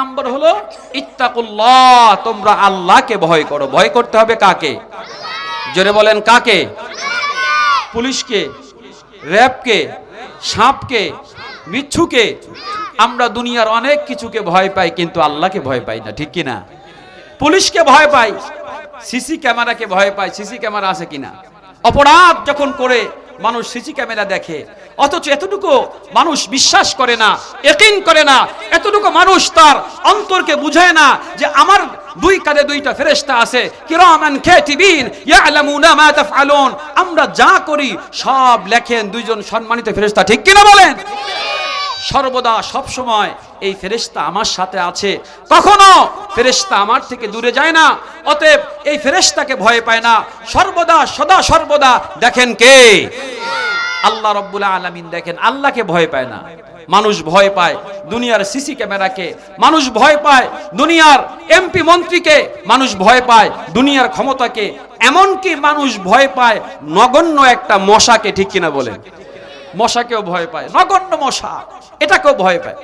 নম্বর হলো, ইত্তাকুল্লাহ, তোমরা আল্লাহকে ভয় করো। ভয় করতে হবে কাকে? জোরে বলেন, কাকে? পুলিশকে, র্যাবকে, সাপকে বিচ্ছুকে আমরা দুনিয়ার অনেক কিছুকে ভয় পাই, কিন্তু আল্লাহকে ভয় পাই না, ঠিক কিনা? পুলিশকে ভয় পাই, সিসি ক্যামেরাকে ভয় পাই, সিসি ক্যামেরা আছে কিনা? অপরাধ যখন করে মানুষ সিসি ক্যামেরা দেখে। অথচ এতটুকু মানুষ বিশ্বাস করে না একিন করে না, এতটুকু মানুষ তার অন্তরকে বুঝায় না যে আমার দুই কাঁধে দুইটা ফেরেস্তা আছে। কিরামান কাতিবিন ইয়ালামুনা মা তাফআলুন। আমরা যা করি, সব লেখেন দুইজন সম্মানিত ফেরেশতা, ঠিক কিনা বলেন? সর্বদা সব সময় এই ফেরেশতা আমার সাথে আছে। কখনো ফেরেশতা আমার থেকে দূরে যায় না, অতএব এই ফেরেশতাকে ভয় পায় না। সর্বদা, সদা সর্বদা দেখেন কে? আল্লাহ রব্বুল আলামিন দেখেন, আল্লাহকে ভয় পায় না। মানুষ ভয় পায় দুনিয়ার সিসি ক্যামেরাকে, মানুষ ভয় পায় দুনিয়ার এমপি মন্ত্রীকে, মানুষ ভয় পায় দুনিয়ার ক্ষমতাকে। এমনকি মানুষ ভয় পায় নগণ্য একটা মশাকে, ঠিক কিনা বলেন? মশাকেও ভয় পায়, নগণ্য মশা, এটাকেও ভয় পায়।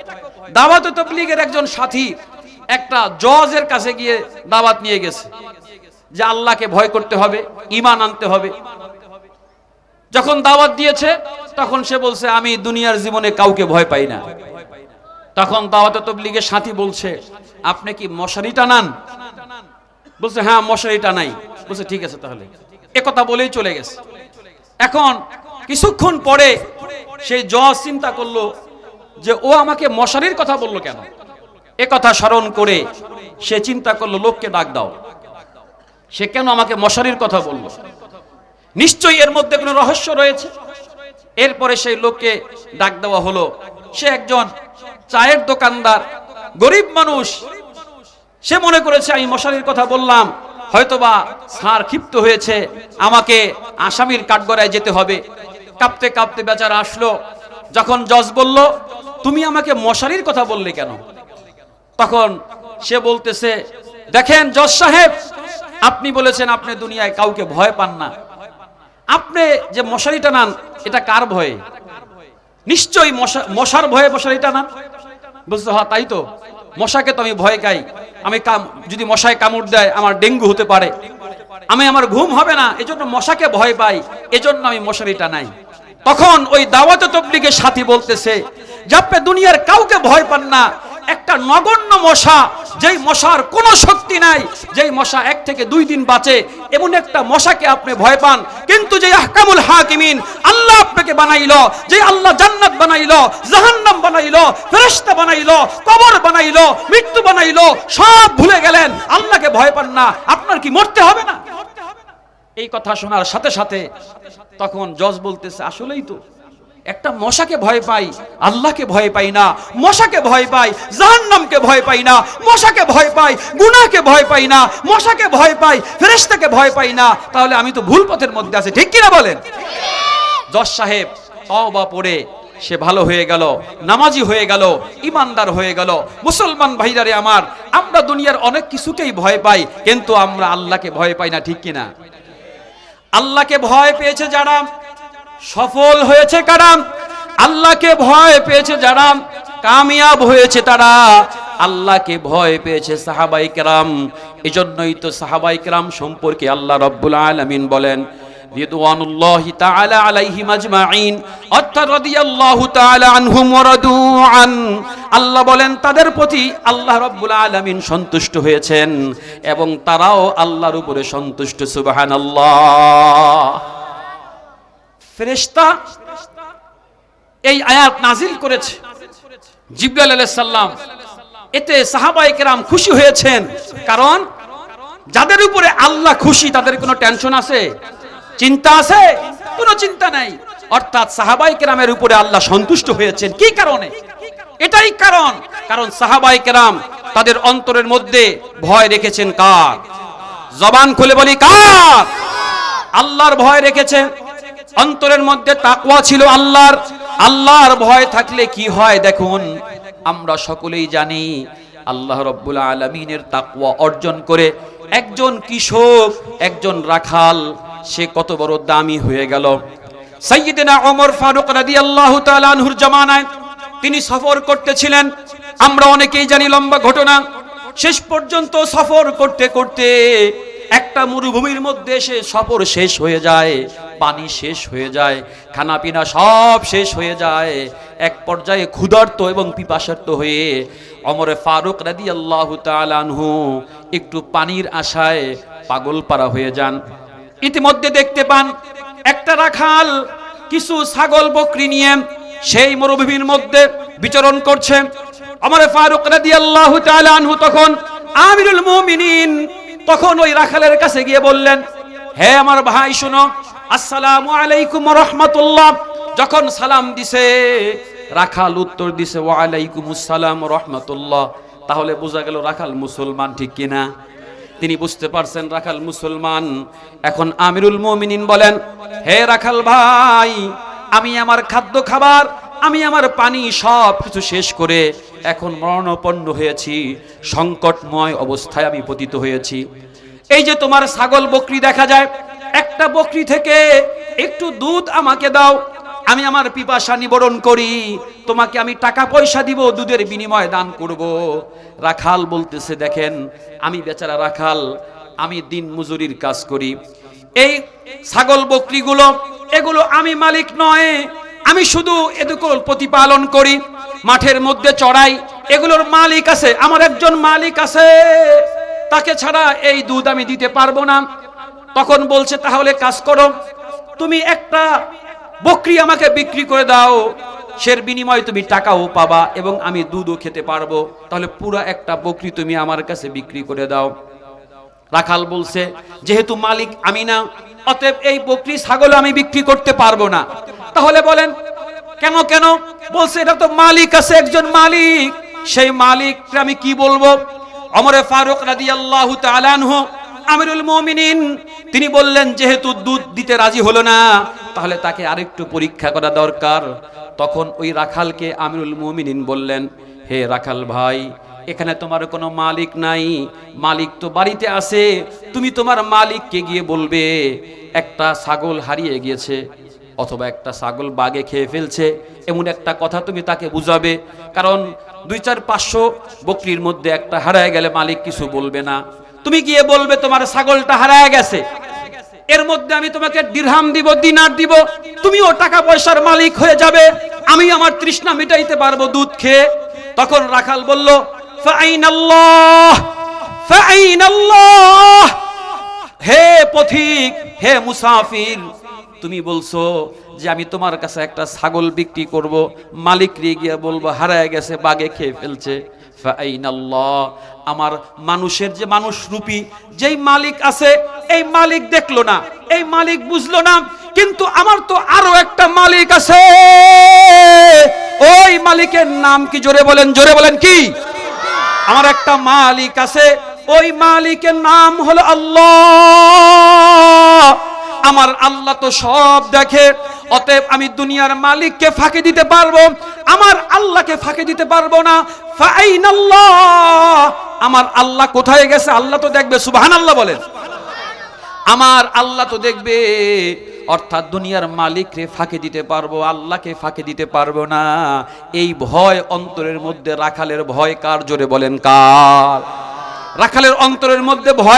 দাওয়াত তবলিগের একজন সাথী একটা জজের কাছে গিয়ে দাওয়াত নিয়ে গেছে, যে আল্লাহকে ভয় করতে হবে ইমান আনতে হবে। যখন দাওয়াত দিয়েছে, তখন সে বলছে, আমি দুনিয়ার জীবনে কাউকে ভয় পাই না। তখন দাওয়াত তবলিগের সাথী বলছে, আপনি কি মশারি টানান বলছে হ্যাঁ মশারি টানাই বলছে, ঠিক আছে তাহলে। একথা বলেই চলে গেছে। এখন কিছুক্ষণ পরে সেই জজ চিন্তা করল যে ও আমাকে মশারির কথা বলল কেন? এ কথা স্মরণ করে সে চিন্তা করল, লোককে ডাক দাও। সে কেন আমাকে মশারির কথা বলল? নিশ্চয়ই এর মধ্যে কোনো রহস্য রয়েছে। এরপরে সেই লোককে ডাক দেওয়া হলো। সে একজন চায়ের দোকানদার, গরিব মানুষ। সে মনে করেছে, আমি মশারির কথা বললাম, হয়তোবা স্যার ক্ষিপ্ত হয়েছে, আমাকে আসামির কাঠগড়ায় যেতে হবে। কাঁপতে কাঁপতে বেচারা আসলো। যখন জজ বলল, তুমি আমাকে মশারির কথা বললে কেন? তখন সে বলতেছে, দেখেন জজ সাহেব, আপনি বলেছেন আপনি দুনিয়ায় কাউকে ভয় পান না। আপনি যে মশারি টানান এটা কার ভয়ে? নিশ্চয়ই মশা, মশার ভয়ে মশারি টানান বুঝতে হ্যাঁ তাই তো। মশাকে তো আমি ভয় খাই। আমি যদি মশায় কামড় দেয়, আমার ডেঙ্গু হতে পারে। আমি আমার ঘুম হবে না, এজন্য মশাকে ভয় পাই। এজন্য আমি মশারি টানাই তখন ওই দাওয়াত তবলিগের সাথী বলতেছে যে আপনি দুনিয়ার কাউকে ভয় পান না। একটা নগণ্য মশা, যেই মশার কোনো শক্তি নাই, যেই মশা এক থেকে দুই দিন বাঁচে, এমন একটা মশাকে আপনি ভয় পান। কিন্তু যে আহকামুল হাকিমিন আল্লাহ আপনাকে বানাইলো যে আল্লাহ জান্নাত বানাইল, জাহান্নাম বানাইল, ফেরেশতা বানাইলো, কবর বানাইল, মৃত্যু বানাইলো, সব ভুলে গেলেন। আল্লাহকে ভয় পান না। আপনার কি মরতে হবে না? এই কথা শোনার সাথে সাথে তখন জজ বলতেছে, আসলেই তো, একটা মশাকে ভয় পাই, আল্লাহকে ভয় পাই না, মশাকে ভয় পাই, জাহান্নামকে ভয় পাই না, মশাকে ভয় পাই, গুনাহকে ভয় পাই না, মশাকে ভয় পাই, ফেরেশতাকে ভয় পাই না, তাহলে আমি তো ভুল পথের মধ্যে আছি, ঠিক কিনা বলেন? জজ সাহেব তওবা পড়ে, সে ভালো হয়ে গেল, নামাজি হয়ে গেল, ইমানদার হয়ে গেল, মুসলমান ভাইরারে আমার, আমরা দুনিয়ার অনেক কিছুকেই ভয় পাই, কিন্তু আমরা আল্লাহকে ভয় পাই না, ঠিক কিনা? আল্লাহকে ভয় পেয়েছে যারা সফল হয়েছে কারা? আল্লাহকে ভয় পেয়েছে যারা কামিয়াব হয়েছে তারা। আল্লাহকে ভয় পেয়েছে সাহাবাই কেরাম। এজন্যই তো সাহাবাই কেরাম সম্পর্কে আল্লাহ রব্বুল আলমিন বলেন আল্লাহ বলেন, তাদের প্রতি আল্লাহ রাব্বুল আলামিন সন্তুষ্ট হয়েছেন এবং তারাও আল্লাহর উপরে সন্তুষ্ট, সুবহানাল্লাহ। ফেরেশতা এই আয়াত নাজিল করেছে। জিব্রাইল আলাইহিস এতে সাহাবায়ে কেরাম খুশি হয়েছেন। কারণ যাদের উপরে আল্লাহ খুশি, তাদের কোনো টেনশন আছে? চিন্তা আছে? কোনো চিন্তা নাই। অর্থাৎ সাহাবাই কেরামের উপরে আল্লাহ সন্তুষ্ট হয়েছেন। কি কারণে? এটাই কারণ। কারণ সাহাবাই কেরাম তাদের অন্তরের মধ্যে ভয় রেখেছেন কার? জবান খুলে বলি, কার? আল্লাহর ভয় রেখেছেন। অন্তরের মধ্যে তাকওয়া ছিল আল্লাহর। আল্লাহর ভয় থাকলে কি হয় দেখুন? আমরা সকলেই জানি, আল্লাহ রব্বুল আলমিনের তাকওয়া অর্জন করে একজন কৃষক একজন রাখাল সে কত বড় দামি হয়ে গেল। সাইয়্যিদিনা ওমর ফারুক রাদিয়াল্লাহু তাআলা আনহুর জামানায় তিনি সফর করতেছিলেন। আমরা অনেকেই জানি লম্বা ঘটনা। শেষ পর্যন্ত সফর করতে করতে একটা মরুভূমির মধ্যে এসে সফর শেষ হয়ে যায়, পানি শেষ হয়ে যায় খানা পিনা সব শেষ হয়ে যায়। এক পর্যায়ে ক্ষুধার্ত এবং পিপাসার্ত হয়ে অমরে ফারুক রাদি আল্লাহ তালানহু একটু পানির আশায় পাগল পারা হয়ে যান। ইতিমধ্যে দেখতে পান, একটা রাখাল, কিছু ছাগল বকরি নিয়ে সেই মরুভূমির মধ্যে বিচরণ করছে। আমার ফারুক রাদি আল্লাহ আনহু তখন, আমিরুল মুমিনিন, তখন ওই রাখালের কাছে গিয়ে বললেন, হে আমার ভাই, শুনো, আসসালামু আলাইকুম রহমতুল্লাহ। যখন সালাম দিছে, রাখাল উত্তর দিছে, ওয়া আসসালাম রহমতুল্লাহ। তাহলে বোঝা গেল রাখাল মুসলমান ঠিক কিনা? তিনি বুঝতে পারছেন, রাখাল মুসলমান। এখন আমিরুল মুমিনিন বলেন, হে রাখাল ভাই, আমি আমার খাদ্য খাবার, আমি আমার পানি সব কিছু শেষ করে এখন মরণপন্ন হয়েছি। সংকটময় অবস্থায় আমি পতিত হয়েছি। এই যে তোমার ছাগল বকরি দেখা যায়, একটা বকরি থেকে একটু দুধ আমাকে দাও আমি আমার পিপাসা নিবরণ করি, তোমাকে আমি টাকা পয়সা দিব, দুধের বিনিময়ে দান করব। রাখাল বলতেছে, দেখেন, আমি বেচারা রাখাল, আমি দিন মজুরির কাজ করি। এই ছাগল বকরিগুলো, এগুলো আমি মালিক নয়, আমি শুধু এগুলোর প্রতিপালন করি। মাঠের মধ্যে চড়াই, এগুলোর মালিক আছে, আমার একজন মালিক আছে। তাকে ছাড়া এই দুধ আমি দিতে পারব না। তখন বলছে, তাহলে কাজ করো, তুমি একটা বকরি আমাকে বিক্রি করে দাও। সের বিনিময়ে তুমি টাকাও পাবা এবং আমি দুধও খেতে পারব। তাহলে পুরো একটা বকরি তুমি আমার কাছে বিক্রি করে দাও। রাখাল বলছে, যেহেতু মালিক আমি না, অতএব এই বকরি, ছাগল আমি বিক্রি করতে পারব না। তাহলে বলেন, কেন কেন? বলছে, এটা তো মালিক আছে, একজন মালিক। সেই মালিক আমি কি বলব? অমরে ফারুক রাদি আল্লাহ তালানহু আমিরুল মমিনিন তিনি বললেন, যেহেতু দুধ দিতে রাজি হলো না, তাহলে তাকে আরেকটু পরীক্ষা করা দরকার। তখন ওই রাখালকে আমিরুল মমিনিন বললেন, হে রাখাল ভাই, এখানে তোমার কোনো মালিক নাই। মালিক তো বাড়িতে আছে। তুমি তোমার মালিককে গিয়ে বলবে, একটা ছাগল হারিয়ে গিয়েছে অথবা একটা ছাগল বাগে খেয়ে ফেলছে। এমন একটা কথা তুমি তাকে বুঝাবে। কারণ দুই চার পাঁচশো বকরির মধ্যে একটা হারায় গেলে মালিক কিছু বলবে না। তুমি গিয়ে বলবে, তোমার ছাগলটা হারায় গেছে। এর মধ্যে আমি তোমাকে দিরহাম দিব দিনার দিব। তুমিও টাকা পয়সার মালিক হয়ে যাবে। আমি আমার তৃষ্ণা মিটাইতে পারব দুধ খেয়ে। তখন রাখাল বলল হে পথিক, হে মুসাফির, তুমি বলছো যে আমি তোমার কাছে একটা ছাগল বিক্রি করব। মালিক গিয়ে বলব, হারায় গেছে, বাগে খেয়ে ফেলছে। আমার মানুষের যে মানুষ রূপী যেই মালিক আছে এই মালিক দেখল না, এই মালিক বুঝলো না, কিন্তু আমার তো আরও একটা মালিক আছে। ওই মালিকের নাম কি জোরে বলেন জোরে বলেন কি? আমার একটা মালিক আছে, ওই মালিকের নাম হলো আল্লাহ। আমার আল্লাহ তো সব দেখে, অতএব আমি দুনিয়ার মালিককে ফাঁকি দিতে পারব, আমার আল্লাহকে ফাঁকি দিতে পারব না। আমার আল্লাহ কোথায় গেছে, আল্লাহ তো দেখবে, সুবহানাল্লাহ বলেন। আমার আল্লাহ তো দেখবে। অর্থাৎ দুনিয়ার মালিক রে ফাঁকে দিতে পারব, আল্লাহকে ফাঁকে দিতে পারব না। এই ভয় অন্তরের মধ্যে রাখালের ভয় কার? জোরে বলেন কার? রাখালের অন্তরের মধ্যে ভয়